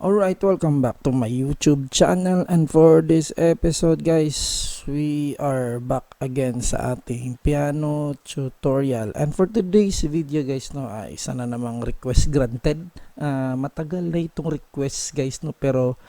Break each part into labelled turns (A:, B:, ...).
A: Alright, welcome back to my YouTube channel. And for this episode guys, we are back again sa ating piano tutorial. And for today's video guys no, ay isa na namang request granted. Ah, matagal na itong request guys no, pero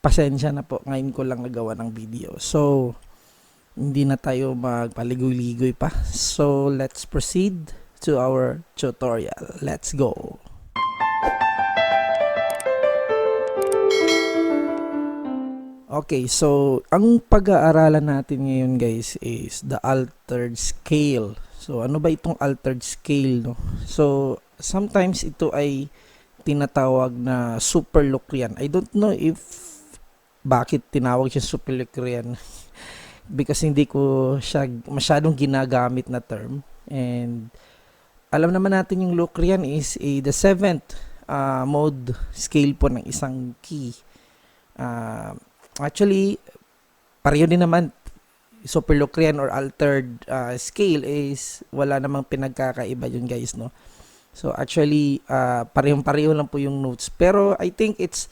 A: pasensya na po, ngayon ko lang nagawa ng video. So, hindi na tayo magpaligoy-ligoy pa. So, let's proceed to our tutorial, let's go Okay, so ang pag-aaralan natin ngayon guys is the altered scale. So ano ba itong altered scale no? So sometimes ito ay tinatawag na superlucrian. I don't know if bakit tinawag siya superlucrian because hindi ko siya masyadong ginagamit na term and alam naman natin yung Locrian is a, the seventh uh, mode scale po ng isang key. Uh, Actually, pareho din naman superlucrian or altered uh, scale is wala namang pinagkakaiba yun guys no. So actually uh, parehong-pareho lang po yung notes pero I think it's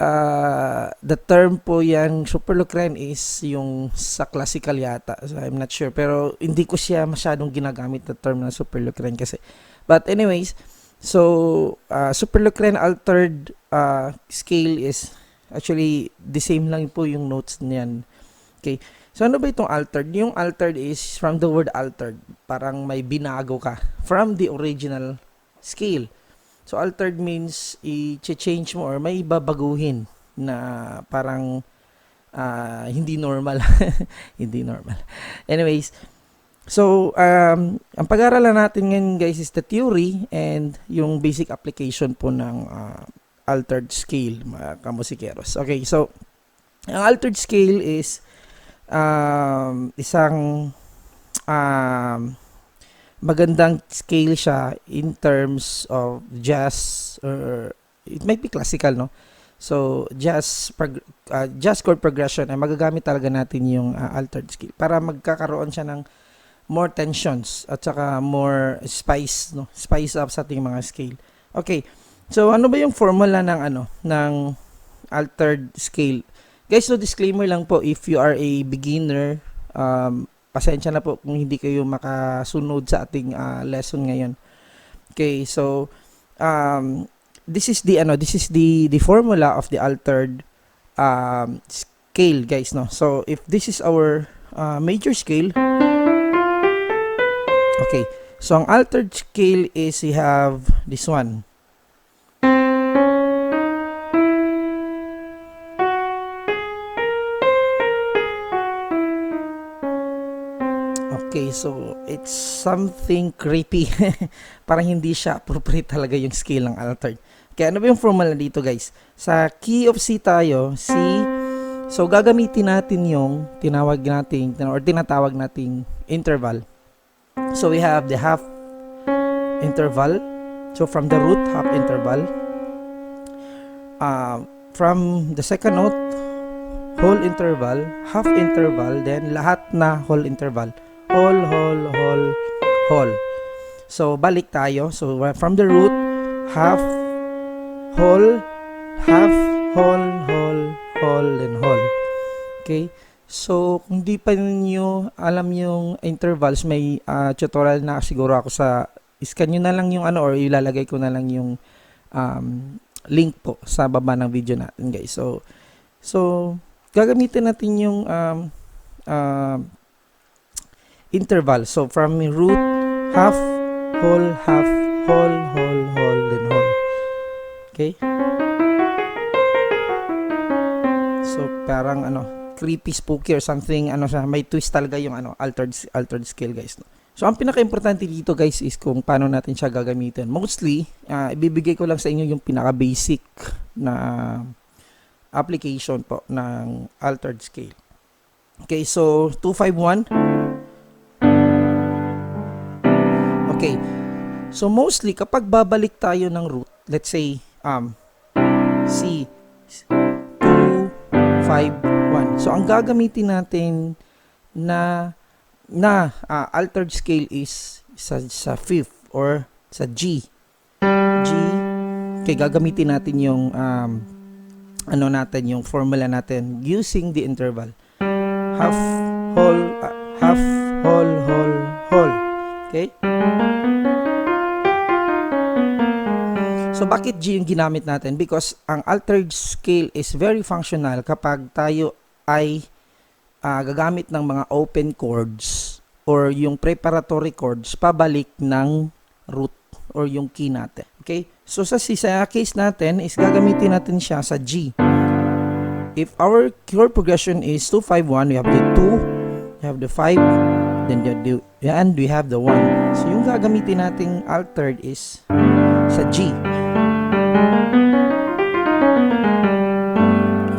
A: uh, the term po yan superlucrian is yung sa classical yata. So I'm not sure pero hindi ko siya masyadong ginagamit na term na superlucrian kasi. But anyways, so uh, superlucrian altered uh, scale is Actually, the same lang po yung notes niyan. Okay. So, ano ba itong altered? Yung altered is from the word altered. Parang may binago ka from the original scale. So, altered means i-change mo or may babaguhin na parang uh, hindi normal. hindi normal. Anyways, so, um, ang pag-aaralan natin ngayon guys is the theory and yung basic application po ng uh, altered scale, mga kamusikeros. Okay, so, ang altered scale is um, isang um, magandang scale siya in terms of jazz or it might be classical, no? So, jazz, prog- uh, jazz chord progression ay magagamit talaga natin yung uh, altered scale para magkakaroon siya ng more tensions at saka more spice, no? Spice up sa ating mga scale. Okay. So ano ba yung formula ng ano ng altered scale? Guys, so disclaimer lang po if you are a beginner, um, pasensya na po kung hindi kayo makasunod sa ating uh, lesson ngayon. Okay, so um, this is the ano, this is the the formula of the altered um, scale, guys, no. So if this is our uh, major scale, okay. So ang altered scale is we have this one. Okay, so it's something creepy. Parang hindi siya appropriate talaga yung scale ng altered. Kaya ano ba yung formula dito guys? Sa key of C tayo, C. So gagamitin natin yung tinawag nating or tinatawag nating interval. So we have the half interval. So from the root half interval. Uh, from the second note whole interval, half interval, then lahat na whole interval whole, whole, whole, whole. So, balik tayo. So, from the root, half, whole, half, whole, whole, whole, and whole. Okay? So, kung di pa niyo alam yung intervals, may uh, tutorial na siguro ako sa, iscan nyo na lang yung ano, or ilalagay ko na lang yung um, link po sa baba ng video natin, guys. So, so, gagamitin natin yung um, uh, interval. So, from root, half, whole, half, whole, whole, whole, then whole. Okay? So, parang ano, creepy, spooky or something, ano siya, may twist talaga yung ano, altered, altered scale, guys. So, ang pinaka-importante dito, guys, is kung paano natin siya gagamitin. Mostly, uh, ibibigay ko lang sa inyo yung pinaka-basic na application po ng altered scale. Okay, so 251 Okay. So mostly kapag babalik tayo ng root, let's say um C 2 5 1. So ang gagamitin natin na na uh, altered scale is sa sa fifth or sa G. G. Okay, gagamitin natin yung um ano natin yung formula natin using the interval. Half, whole, ah, half, whole, whole, whole. Okay? So bakit G yung ginamit natin? Because ang altered scale is very functional kapag tayo ay ah, gagamit ng mga open chords or yung preparatory chords pabalik ng root or yung key natin. Okay? So sa, sa case natin is gagamitin natin siya sa G. If our chord progression is 251, we have the 2, we have the 5, then the, the and we have the 1. So yung gagamitin nating altered is sa G.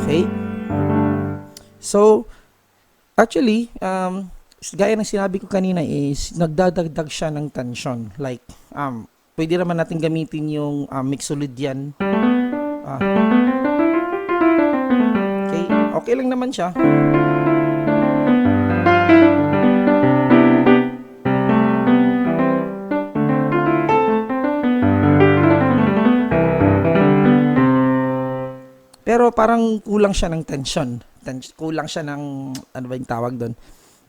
A: Okay? So, actually, um, gaya ng sinabi ko kanina is, nagdadagdag siya ng tension. Like, um, pwede naman natin gamitin yung um, Mixolydian. Ah. Okay, okay lang naman siya. Parang kulang siya ng tension. Ten- kulang siya ng ano ba yung tawag doon?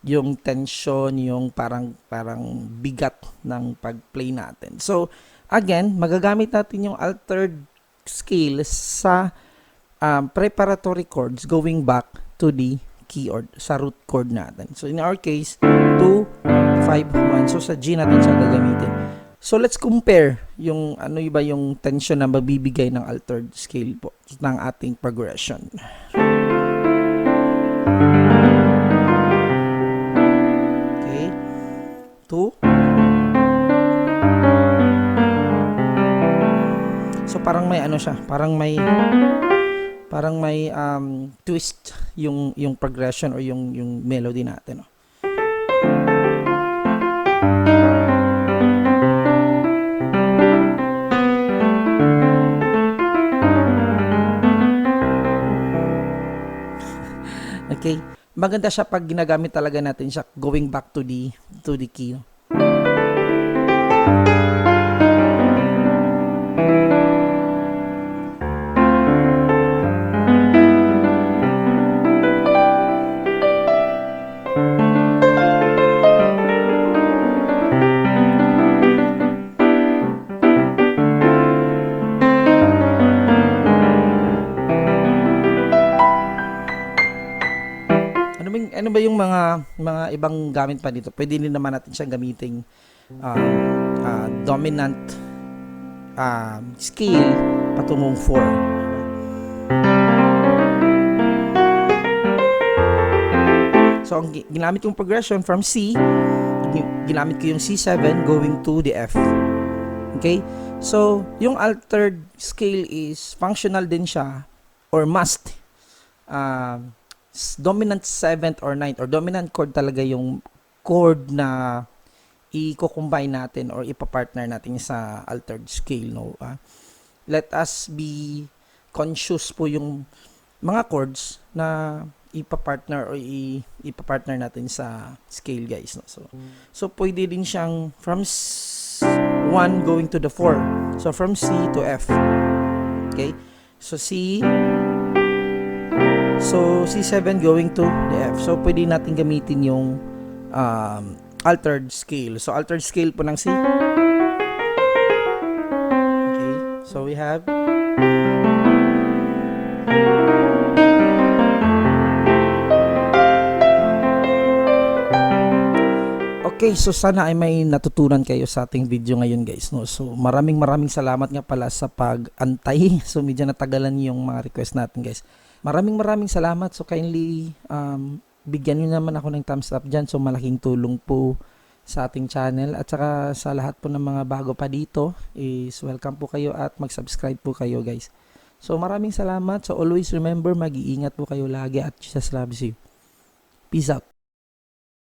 A: Yung tension, yung parang parang bigat ng pag-play natin. So, again, magagamit natin yung altered scale sa um, preparatory chords going back to the key sa root chord natin. So, in our case, 2, 5, 1. So, sa G natin siya gagamitin. So let's compare yung ano ba yung tension na mabibigay ng altered scale po ng ating progression. Okay. 2 So parang may ano siya, parang may parang may um, twist yung yung progression or yung yung melody natin. No? Maganda siya pag ginagamit talaga natin siya going back to the to the key. Ano ba, yung- mga mga ibang gamit pa dito? Pwede din naman natin siyang gamiting um, ah, dominant um, scale patungong 4. So, ang gi- ginamit kong progression from C, gi- ginamit ko yung C7 going to the F. Okay? So, yung altered scale is functional din siya or must s- dominant 7th or 9th or dominant chord talaga yung chord na i-combine natin or ipapartner natin sa altered scale no Ah, let us be conscious po yung mga chords na ipapartner or i ipapartner natin sa scale guys no. So so pwede din siyang from 1 going to the 4 so from C to F. Okay? So C So, C7 going to the F. So, pwede natin gamitin yung um, altered scale. So, altered scale po ng C. Okay. So, we have Okay, so sana ay may natutunan kayo sa ating video ngayon guys. No? So maraming maraming salamat nga pala sa pag-antay. So medyo natagalan yung mga request natin guys. Maraming maraming salamat. So kindly um, bigyan nyo naman ako ng thumbs up dyan. So malaking tulong po sa ating channel. At saka sa lahat po ng mga bago pa dito is welcome po kayo at mag-subscribe po kayo guys. So maraming salamat. So always remember mag-iingat po kayo lagi at Jesus loves you. Peace out.